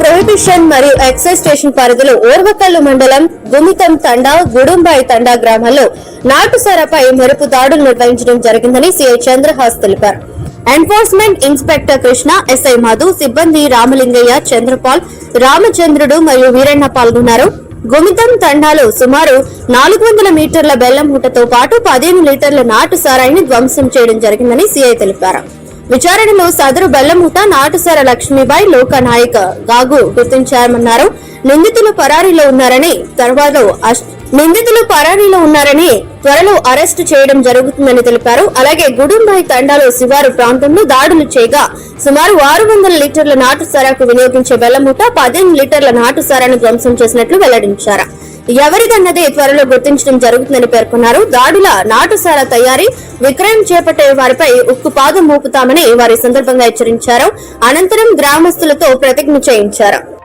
Prohibition మరియు excise station పరిధిలో ఓర్వకల్లు మండలం గుమితం తండా గుడుంబాయి తండా గ్రామాల్లో నాటుసారాపై మెరుపు దాడులు నిర్వహించడం జరిగిందని సిఐ చంద్రహాస్ తెలిపారు. Enforcement inspector Krishna SI Madhu సిబ్బంది రామలింగయ్య చంద్రపాల్ రామచంద్రుడు మరియు వీరన్న పాల్గొన్నారు. గుమితం తండాలో సుమారు నాలుగు వందల మీటర్ల బెల్లం మూటతో పాటు పదిహేను లీటర్ల నాటు సారాయిని ధ్వంసం చేయడం జరిగిందని సిఐ తెలిపారు. విచారణలో సదరు బెల్లమూట నాటుసార లక్ష్మీబాయి లోకనాయక్ గాగు గుర్తించారన్నారు నిందితులు పరారీలో ఉన్నారని తర్వాత అష్- నిందితులు పరారీలో ఉన్నారని త్వరలో అరెస్టు చేయడం జరుగుతుందని తెలిపారు. అలాగే గుడుంబాయి తండాలో శివారు ప్రాంతంలో దాడులు చేయగా సుమారు ఆరు వందల లీటర్ల నాటు సారాకు వినియోగించే బెల్లమూట పదిహేను లీటర్ల నాటు సారాను ధ్వంసం చేసినట్లు వెల్లడించారు. ఎవరిదన్నదే త్వరలో గుర్తించడం జరుగుతుందని పేర్కొన్నారు. దాడుల నాటుసార తయారీ విక్రయం చేపట్టే వారిపై ఉక్కు పాదం మోపుతామని వారి సందర్భంగా హెచ్చరించారు. అనంతరం గ్రామస్తులతో ప్రతిజ్ఞ చేయించారు.